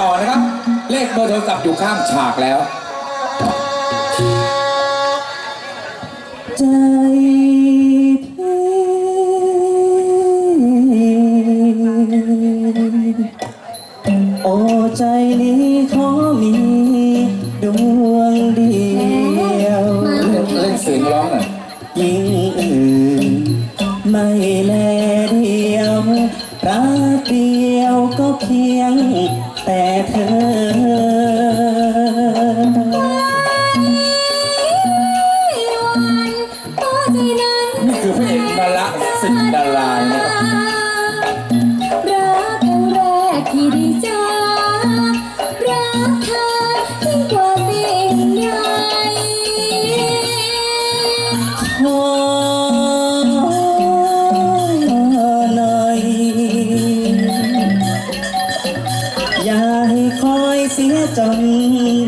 ต่อนะครับ เลขเบอร์โทรศัพท์อยู่ข้างฉากแล้ว ใจพี่โอ้ใจนี้ขอมีดวงเดียวเล่นเสียงร้องหน่อยยิ่งอื่นไม่แลเดียวรักเดียวก็เพียง แต่เธอนี่คือพระเอกนละสิทธิ์ดารายนะครับรักครั้งแรกที่ได้เจอรักเธอ จน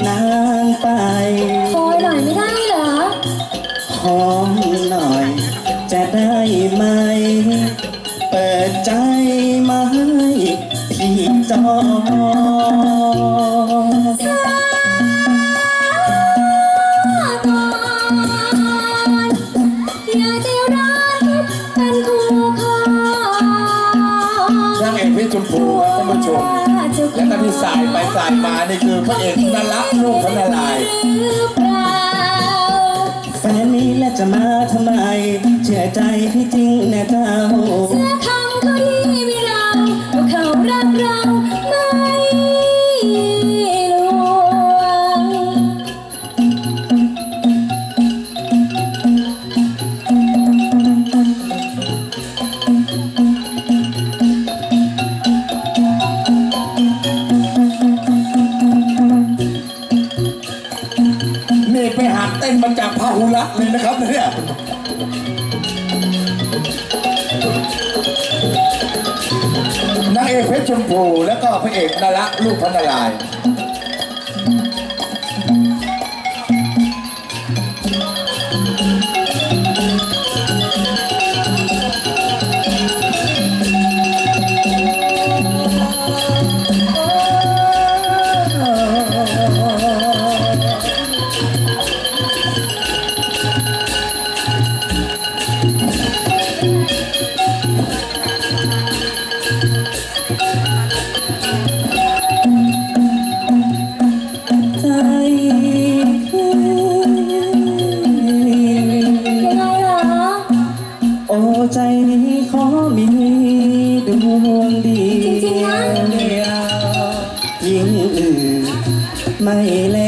นานไป คอยหน่อยไม่ได้เหรอหอมหน่อย จะได้ไหม เปิดใจมาให้พี่จองช้าก่อนอย่าใจ และก็ที่สายไปสายมานี่คือพระเอกนรักลูกพระนารายณ์หรือเปล่าแฟนนี้และจะมาทำไม เชื่อใจพี่จริงนะเจ้ ดเต้นมาจากพาหุรัตเลยนะครับเนี่ยนางเอกเพชรชมพูแล้วก็พระเอกนละลูกพระนารายณ์ งเดีจริงๆนะยวยิ่งอื่นไม่แล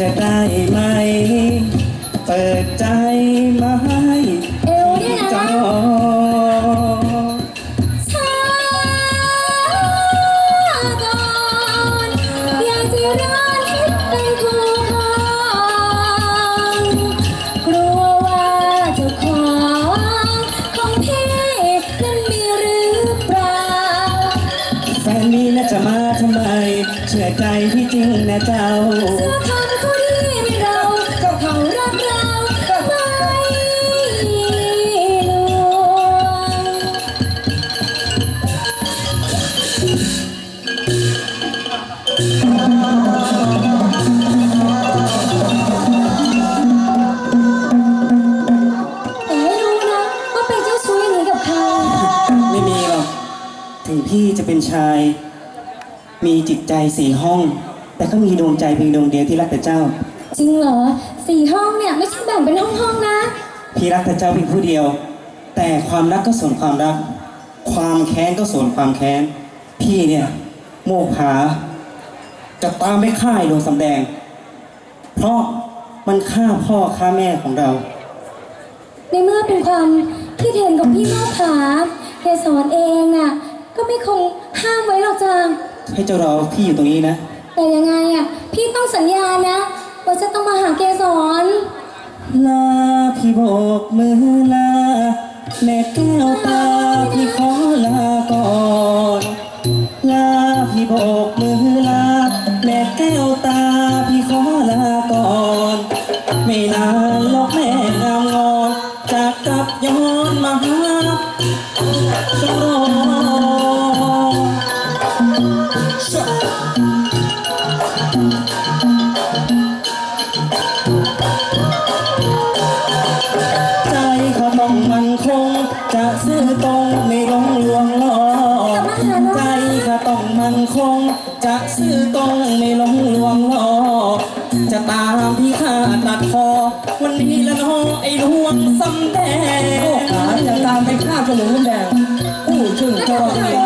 จะได้ไหม เปิด ใจที่จริงนะเจ้า เสื้อคำเข จิตใจสี่ห้อง แต่ก็มีดวงใจเพียงดวงเดียวที่รักแต่เจ้า จริงเหรอสี่ห้องเนี่ยไม่ใช่แบ่งเป็นห้องห้องๆนะ พี่รักแต่เจ้าเพียงผู้เดียว แต่ความรักก็ส่วนความรัก ความแค้นก็ส่วนความแค้น พี่เนี่ยโมกผาจะตามไปฆ่าไอ้ดวงสำแดง เพราะมันฆ่าพ่อฆ่าแม่ของเรา ในเมื่อเป็นความคิดเห็นของพี่มากขาเกสรเองน่ะก็ไม่คงห้ามไว้หรอกจ้า ให้เจ้ารอพี่อยู่ตรงนี้นะ แต่ยังไงอะ พี่ต้องสัญญานะว่าจะต้องมาหาเกสรลาพี่โบกมือลาแม่แก้วตาพี่ขอลาก่อน ลาพี่โบกมือลาแม่แก้วตา ใจเขาต้องมันคง จะซื่อตรงไม่หลงลวงหล่อใจเขาต้องมันคง จะซื่อตรงไม่หลงลวงหล่อจะตามพี่ข้าตัดคอ วันนี้ละน้องไอ้ลวงสำแดงขาจะตามไปฆ่าเฉลิมแดงผู้ชื่อทรพี